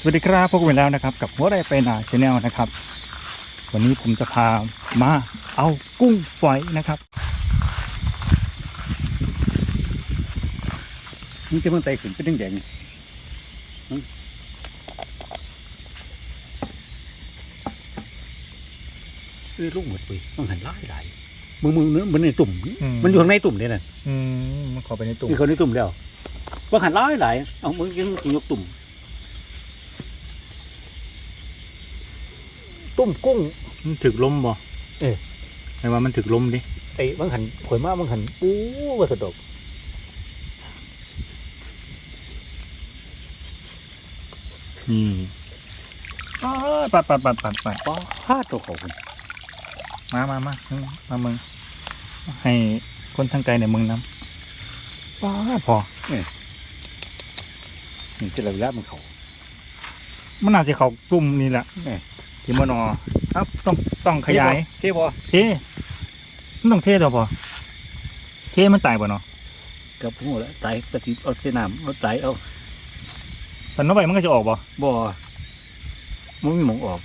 สวัสดีครับพบกันอีกแล้วนะครับ กับหัวไรไปนาชาแนลนะครับ วันนี้ผมจะพามาเอากุ้งฝอยนะครับนี่จะมันไตขึ้นเป็นแดงๆหึเอ้ยลูกหมดไปมันหันหลายหลายมึงมึงเนื้อมันในตุ่มอืมมันอยู่ข้างในตุ่มเนี่ยน่ะอืมมันขอไปในตุ่มมีคนในตุ่มแล้วว่าหันหลายหลายเอามึงยังยกตุ่ม ตุ่มกุ้งมันถึกลมบ่เอ๊ะไอ้ว่ามันถึกลมดิไอ้บางหันข่อยมาบางหันปูว่าสะดอกนี่อ้าวปัดปัดปัดปัดปัดป้าพาดตัวเขาคนมามามาอืมมามึงให้คนทางไกลเนี่ยมึงนำป้าดพอนี่จะระยะมันเขามันน่าจะเขากลุ่มนี่แหละเอ๊ะ ที่มานอครับต้องต้องขยายเท่บ่เทมันต้องเทตัวพอเทมันตายป่ะเนาะกับหัวแล้วไตกระติบเอาเส้นน้ำเอาไตเอาแต่น้องใบมันก็จะออกบ่บ่มันมีหมองออก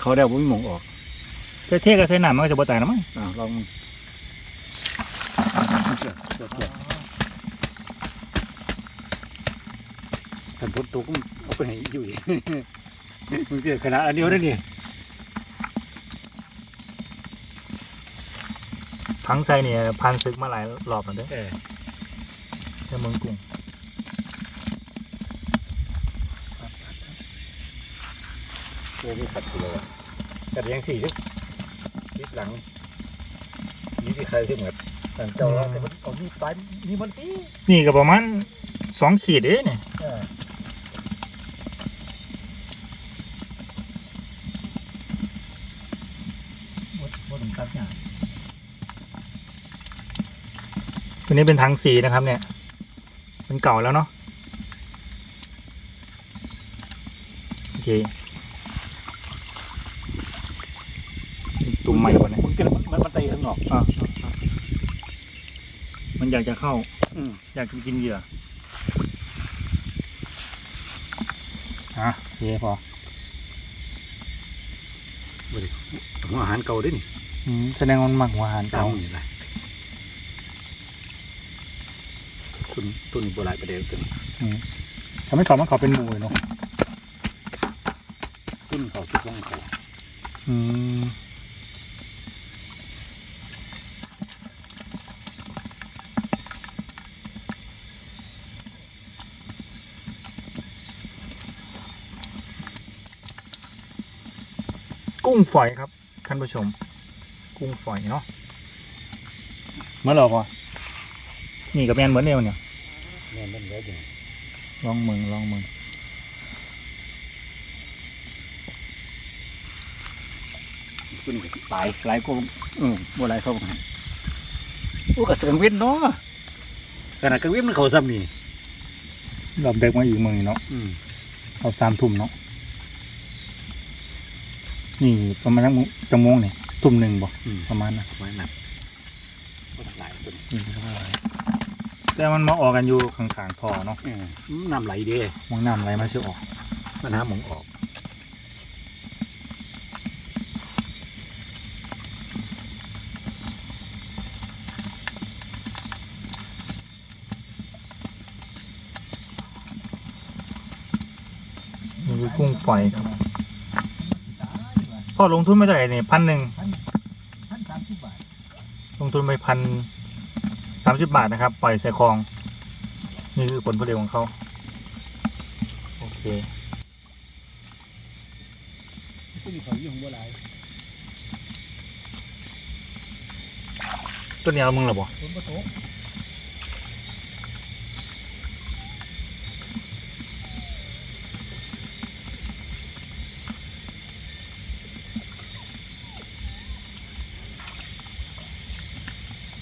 เขาได้บ่มีหมองออกแต่เทกับใส่น้ำมันก็จะบ่ตายนะมั้งอ่าลองมึงท่านพ้นตัวก็เอาไปให้อยู่อีก มึงเจอขนาดอันเดียวได้นี่พังใส่เนี่ยพันซึกมาหลายรอบแล้วเด้อเออแต่เมืองกรุงโอ้ยขัดตัวขัดยังสี่ชิชิดหลังนี่ที่ใครที่เหมือนแต่เจ้าเราแต่มันเอานี่ไปนี่มันตีนี่ก็ประมาณสองขีดเด้เนี่ย เออ บ่ถึงตัดเนี่ย ตัวนี้เป็นถังสีนะครับ เนี่ยเป็นเก่าแล้วเนาะโอเคตุ่มใหม่กว่านี้มึงกินมันมันมันตีข้างนอกอะมันอยากจะเข้าอืมอยากจะกินเหยื่ออะโอเคพอหัวอาหารเก่าด้วยนี่อืมแสดงว่ามันหมักหัวอาหารสามเก่าหมื่นละ ตุนตุนโบราณประเดี๋ยวตุนทำให้เขามันเขาเป็นหมูเลยเนาะตุนเขาทุกว่องเขาอืมกุ้งฝอยครับท่านผู้ชม กุ้งฝอยเนาะเมื่อเราก่อนนี่กับแมนเหมือนเดิมเนี่ย แม่นมันเยอะอยู่ลองมึงลองมึงตุนก็หลายหลายกว่าอืมโบราณเขาบอกให้โอ้กระเสืองเว้นเนาะขนาดกระเว้นมันเขาซ้ำนี่รอบเด็กมาอีกมึงเนาะอืมเอาสามทุ่มเนาะนี่ประมาณนักจังโมงเนี่ยทุ่มหนึ่งบ่อืมประมาณนะไว้หนักบ่หลายตุนนี่ก็ว่า แต่มันมาออกกันอยู่ข้างๆท่อเนาะเออน้ำไหลเด้มองน้ำไหลมาชื่อออกมันหาหมองออกนี่คือกุ้งฝอยครับพ่อลงทุนไม่เท่าไหร่เนี่ยพันหนึ่งพันสามสิบบาทลงทุนไปพัน สามสิบบาทนะครับ ปล่อยใส่คลอง นี่คือผลผลิตของเขาโอเคตุนเขาอยู่ของโบราณตัวนี้เอามึงเหรอบ่ตุนประ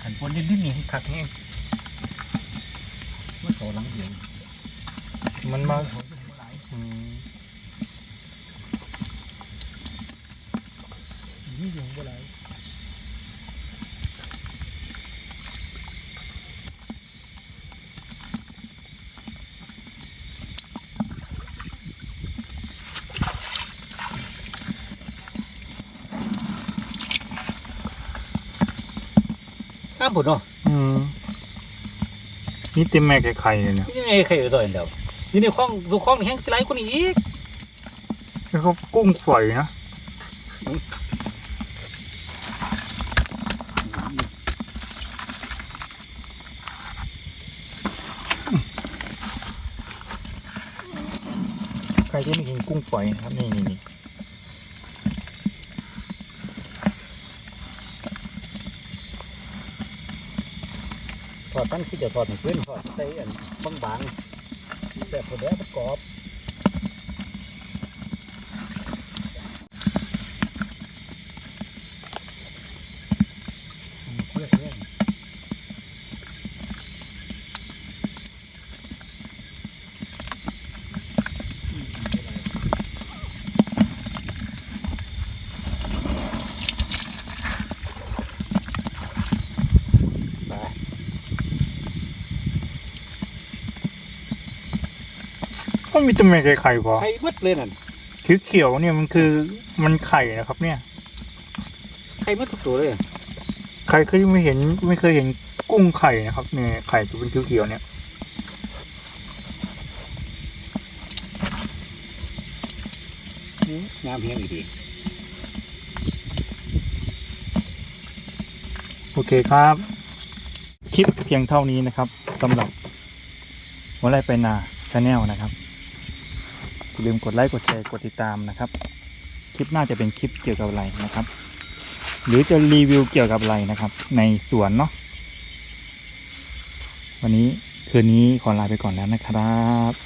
ขันปนนิดนิดนี่คักแห้งมันเขาหลังเดียวมันมาอืมนี่อยู่ของโบราย น้ำผุดเนาะอืมนี่เต็มแม่ไข่ๆเลยเนี่ยนี่ไงใครเอาตัวเองเดียวนี่ในคลองดูคลองแห้งสไลด์คนอีกแล้วก็กุ้งฝอยนะใครที่ไม่กินกุ้งฝอยนะครับนี่นี่ อดตั้งที่จะถอดเพื่อนถอดใส่อันบางๆแบบผุดแล้ประกอบ ก็มีแต่แม่ไข่ๆพอไข่มัดเลยนั่นเขียวๆเนี่ยมันคือมันไข่นะครับ เนี่ย ไข่มัดทุกตัวเลยใครเคยไม่เห็นไม่เคยเห็นกุ้งไข่นะครับ เนี่ยไข่จะเป็นเขียวๆเนี่ยน้ำแห้งอีกทีโอเคครับ คลิปเพียงเท่านี้นะครับสำหรับวันไรไปนาชาแนลนะครับ อย่าลืมกดไลค์กดแชร์กดติดตามนะครับ คลิปหน้าจะเป็นคลิปเกี่ยวกับอะไรนะครับ หรือจะรีวิวเกี่ยวกับอะไรนะครับ ในสวนเนาะวันนี้คืนนี้ขอลาไปก่อนแล้วนะครับ